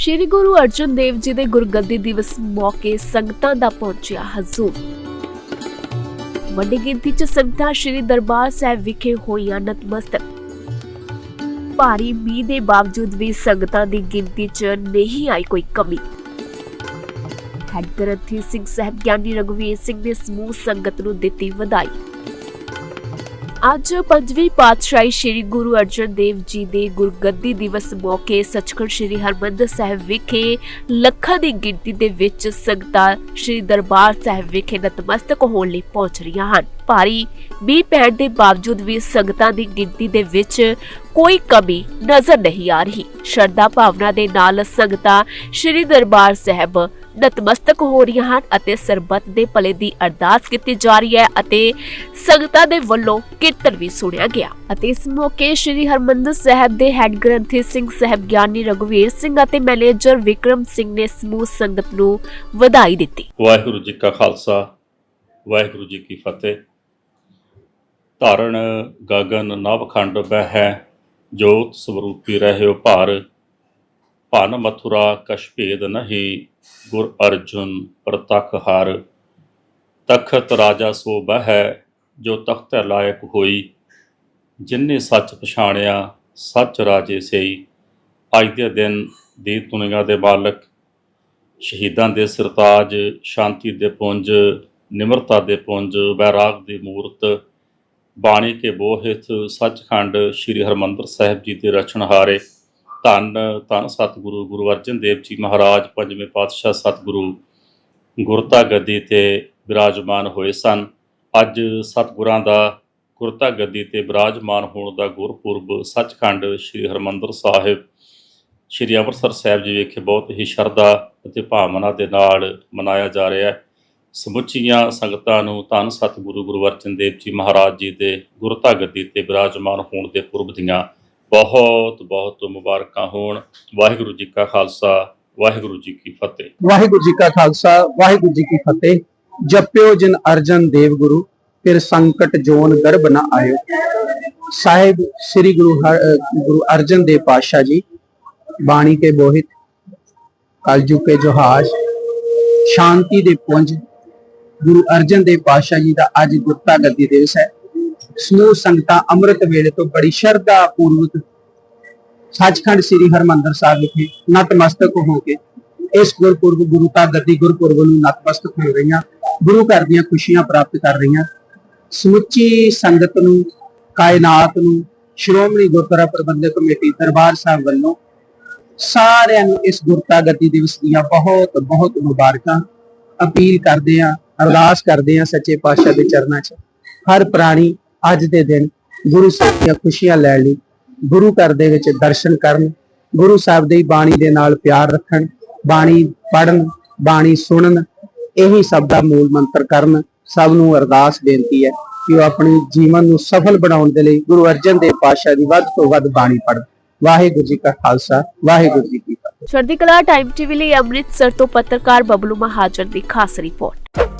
ਸ਼੍ਰੀ ਗੁਰੂ ਅਰਜਨ ਦੇਵ ਜੀ ਦੇ ਗੁਰਗੱਦੀ ਦਿਵਸ ਮੌਕੇ ਸੰਗਤਾਂ ਦਾ ਪਹੁੰਚਿਆ ਹਜ਼ੂਰ। ਵੱਡੀ ਗਿਣਤੀ 'ਚ ਸੰਗਤਾਂ ਸ਼੍ਰੀ ਦਰਬਾਰ ਸਾਹਿਬ ਵਿਖੇ ਹੋਈਆਂ ਨਤਮਸਤਕ। ਭਾਰੀ ਮੀਂਹ ਦੇ ਬਾਵਜੂਦ ਵੀ ਸੰਗਤਾਂ ਦੀ ਗਿਣਤੀ 'ਚ ਨਹੀਂ ਆਈ ਕੋਈ ਕਮੀ। ਹੈਡ ਗ੍ਰੰਥੀ ਸਿੰਘ ਸਾਹਿਬ ਗਿਆਨੀ ਰਘੁਵੀਰ ਸਿੰਘ ਨੇ ਸਮੂਹ ਸੰਗਤ ਨੂੰ ਦਿੱਤੀ ਵਧਾਈ। ਅੱਜ ਪੰਜਵੀਂ ਪਾਤਸ਼ਾਹੀ ਸ੍ਰੀ ਗੁਰੂ ਅਰਜਨ ਦੇਵ ਜੀ ਦੇ ਗੁਰਗੱਦੀ ਦਿਵਸ ਮੌਕੇ ਸੱਚਖੰਡ ਸ੍ਰੀ ਹਰਮੰਦਰ ਸਾਹਿਬ ਵਿਖੇ ਲੱਖਾਂ ਦੀ ਗਿਣਤੀ ਦੇ ਵਿੱਚ ਸੰਗਤਾਂ ਸ੍ਰੀ ਦਰਬਾਰ ਸਾਹਿਬ ਵਿਖੇ ਨਤਮਸਤਕ ਹੋਣ ਲਈ ਪਹੁੰਚ ਰਹੀਆਂ ਹਨ। ਭਾਰੀ ਮੀਂਹ ਪੈਣ ਦੇ ਬਾਵਜੂਦ ਵੀ ਸੰਗਤਾਂ ਦੀ ਗਿਣਤੀ ਦੇ ਵਿੱਚ ਕੋਈ ਕਮੀ ਨਜ਼ਰ ਨਹੀਂ ਆ ਰਹੀ। ਸ਼ਰਧਾ ਭਾਵਨਾ ਦੇ ਨਾਲ ਸੰਗਤਾਂ ਸ੍ਰੀ ਦਰਬਾਰ ਸਾਹਿਬ ਨਤਮਸਤਕ ਹੋ ਰਹੀਆਂ ਹਨ ਅਤੇ ਸਰਬੱਤ ਦੇ ਭਲੇ ਦੀ ਅਰਦਾਸ ਕੀਤੀ ਜਾ ਰਹੀ ਹੈ ਅਤੇ ਸੰਗਤਾਂ ਦੇ ਵੱਲੋਂ ਕੀਰਤਨ ਵੀ ਸੁਣਿਆ ਗਿਆ। ਅਤੇ ਇਸ ਮੌਕੇ ਸ੍ਰੀ ਹਰਮੰਦਰ ਸਾਹਿਬ ਦੇ ਹੈੱਡ ਗ੍ਰੰਥੀ ਸਿੰਘ ਸਾਹਿਬ ਗਿਆਨੀ ਰਘੁਵੀਰ ਸਿੰਘ ਅਤੇ ਮੈਨੇਜਰ ਵਿਕਰਮ ਸਿੰਘ ਨੇ ਸਮੂਹ ਸੰਗਤ ਨੂੰ ਵਧਾਈ ਦਿੱਤੀ। ਵਾਹਿਗੁਰੂ ਜੀ ਕਾ ਖਾਲਸਾ, ਵਾਹਿਗੁਰੂ ਜੀ ਕੀ ਫਤਿਹ। ਧਾਰਨ ਗਗਨ ਨਵਖੰਡ ਬਹਿ ਜੋਤ ਸਵਰੂਪੀ ਰਹਿਓ ਭਾਰ, ਭਨ ਮਥੁਰਾ ਕਛ ਭੇਦ ਨਹੀਂ, ਗੁਰ ਅਰਜੁਨ ਪ੍ਰਤਖ ਹਰ। ਤਖਤ ਰਾਜਾ ਸੋ ਬਹਿ, ਜੋ ਤਖਤ ਲਾਇਕ ਹੋਈ ਜਿਨਨੇ ਸੱਚ ਪਛਾਣਿਆ, ਸੱਚ ਰਾਜੇ ਸਈ। ਅੱਜ ਦੇ ਦਿਨ ਦੀ ਦੁਨੀਆ ਦੇ ਮਾਲਕ, ਸ਼ਹੀਦਾਂ ਦੇ ਸਰਤਾਜ, ਸ਼ਾਂਤੀ ਦੇ ਪੁੰਜ, ਨਿਮਰਤਾ ਦੇ ਪੁੰਜ, ਵੈਰਾਗ ਦੀ ਮੂਰਤ ਬਾਣੀ ਕੇ ਬੋਹਿਤ ਸੱਚਖੰਡ ਸ੍ਰੀ ਹਰਮੰਦਰ ਸਾਹਿਬ ਜੀ ਦੇ ਰਚਨਹਾਰੇ ਧੰਨ ਧੰਨ ਸਤਿਗੁਰੂ ਗੁਰੂ ਅਰਜਨ ਦੇਵ ਜੀ ਮਹਾਰਾਜ, ਪੰਜਵੇਂ ਪਾਤਸ਼ਾਹ ਸਤਿਗੁਰੂ ਗੁਰਤਾ ਗੱਦੀ ਤੇ ਵਿਰਾਜਮਾਨ ਹੋਏ ਸਨ। ਅੱਜ ਸਤਿਗੁਰਾਂ ਦਾ ਗੁਰਤਾ ਗੱਦੀ ਤੇ ਵਿਰਾਜਮਾਨ ਹੋਣ ਦਾ ਗੁਰਪੁਰਬ ਸੱਚਖੰਡ ਸ੍ਰੀ ਹਰਮੰਦਰ ਸਾਹਿਬ, ਸ਼੍ਰੀ ਅੰਮ੍ਰਿਤਸਰ ਸਾਹਿਬ ਜੀ ਵਿਖੇ ਬਹੁਤ ਹੀ ਸ਼ਰਧਾ ਅਤੇ ਭਾਵਨਾ ਦੇ ਨਾਲ ਮਨਾਇਆ ਜਾ ਰਿਹਾ ਹੈ। ਸਮੁੱਚੀਆਂ ਸੰਗਤਾਂ ਨੂੰ ਧੰਨ ਸਤਿਗੁਰੂ ਗੁਰੂ ਅਰਜਨ ਦੇਵ ਜੀ ਮਹਾਰਾਜ ਜੀ ਦੇ ਗੁਰਤਾ ਗੱਦੀ ਤੇ ਵਿਰਾਜਮਾਨ ਹੋਣ ਦੇ ਪੁਰਬ ਦੀਆਂ ਬਹੁਤ ਬਹੁਤ ਮੁਬਾਰਕਾਂ ਹੋਣ। ਵਾਹਿਗੁਰੂ ਜੀ ਕਾ ਖਾਲਸਾ, ਵਾਹਿਗੁਰੂ ਜੀ ਕੀ ਫਤਿਹ। ਵਾਹਿਗੁਰੂ ਜੀ ਕਾ ਖਾਲਸਾ, ਵਾਹਿਗੁਰੂ ਜੀ ਕੀ ਫਤਿਹ। ਜਪਿਓ ਜਿਨ ਅਰਜਨ ਦੇਵ ਗੁਰੂ, ਫਿਰ ਸੰਕਟ ਜੋਨ ਗਰਭ ਨ ਆਇਓ। ਸਾਹਿਬ ਸ੍ਰੀ ਗੁਰੂ ਹਰ- ਗੁਰੂ ਅਰਜਨ ਦੇਵ ਪਾਤਸ਼ਾਹ ਜੀ, ਬਾਣੀ ਕੇ ਬੋਹਿਤ, ਕਲਯੁਗ ਕੇ ਜੋਹਾਜ, ਸ਼ਾਂਤੀ ਦੇ ਪੁੰਜ ਗੁਰੂ ਅਰਜਨ ਦੇਵ ਪਾਤਸ਼ਾਹ ਜੀ ਦਾ ਅੱਜ ਗੁਰਤਾ ਗੱਦੀ ਦਿਵਸ ਹੈ। ਸਮੂਹ ਸੰਗਤਾਂ ਅੰਮ੍ਰਿਤ ਵੇਲੇ ਤੋਂ ਬੜੀ ਸ਼ਰਧਾ ਪੂਰਵਕ ਸੱਚਖੰਡ ਸ੍ਰੀ ਹਰਮੰਦਰ ਸਾਹਿਬ ਵਿਖੇ ਨਤਮਸਤਕ ਹੋ ਕੇ ਇਸ ਗੁਰਪੁਰਬ ਗੁਰੂ ਤਾਂ ਗੱਦੀ ਗੁਰਪੁਰਬ ਨੂੰ ਨਤਮਸਤਕ ਹੋ ਰਹੀਆਂ, ਗੁਰੂ ਘਰ ਦੀਆਂ ਖੁਸ਼ੀਆਂ ਪ੍ਰਾਪਤ ਕਰ ਰਹੀਆਂ। ਸਮੁੱਚੀ ਸੰਗਤ ਨੂੰ, ਕਾਇਨਾਤ ਨੂੰ, ਸ਼੍ਰੋਮਣੀ ਗੁਰਦੁਆਰਾ ਪ੍ਰਬੰਧਕ ਕਮੇਟੀ ਦਰਬਾਰ ਸਾਹਿਬ ਵੱਲੋਂ ਸਾਰਿਆਂ ਨੂੰ ਇਸ ਗੁਰਤਾ ਗੱਦੀ ਦਿਵਸ ਦੀਆਂ ਬਹੁਤ ਬਹੁਤ ਮੁਬਾਰਕਾਂ ਅਪੀਲ ਕਰਦੇ ਆ ਅਰਦਾਸ ਕਰਦੇ ਹਾਂ ਸੱਚੇ ਪਾਤਸ਼ਾਹ ਦੇ ਚਰਨਾਂ 'ਚ। ਹਰ ਪ੍ਰਾਣੀ ਅੱਜ ਦੇ ਦਿਨ ਗੁਰੂ ਸਾਹਿਬ ਦੀਆਂ ਖੁਸ਼ੀਆਂ ਲੈਣ ਲਈ ਗੁਰੂ ਘਰ ਦੇ ਵਿੱਚ ਦਰਸ਼ਨ ਕਰਨ, ਗੁਰੂ ਸਾਹਿਬ ਦੀ ਬਾਣੀ ਦੇ ਨਾਲ ਪਿਆਰ ਰੱਖਣ, ਬਾਣੀ ਪੜਨ ਬਾਣੀ ਸੁਣਨ, ਇਹੀ ਸਭ ਦਾ ਮੂਲ ਮੰਤਰ ਕਰਨ, ਸਭ ਨੂੰ ਅਰਦਾਸ ਬੇਨਤੀ ਹੈ ਕਿ ਉਹ ਆਪਣੀ ਜੀਵਨ ਨੂੰ ਸਫਲ ਬਣਾਉਣ ਦੇ ਲਈ ਗੁਰੂ ਅਰਜਨ ਦੇਵ ਪਾਤਸ਼ਾਹ ਦੀ ਵੱਧ ਤੋਂ ਵੱਧ ਬਾਣੀ ਪੜ੍ਹਨ। ਵਾਹਿਗੁਰੂ ਜੀ ਕਾ ਖਾਲਸਾ, ਵਾਹਿਗੁਰੂ ਜੀ ਕੀ ਫਤਿਹ। ਚੜ੍ਹਦੀ ਕਲਾ ਟਾਈਮ ਟੀਵੀ ਲਈ ਅੰਮ੍ਰਿਤਸਰ ਤੋਂ ਪੱਤਰਕਾਰ ਬਬਲੂ ਮਹਾਜਨ ਦੀ ਖਾਸ ਰਿਪੋਰਟ।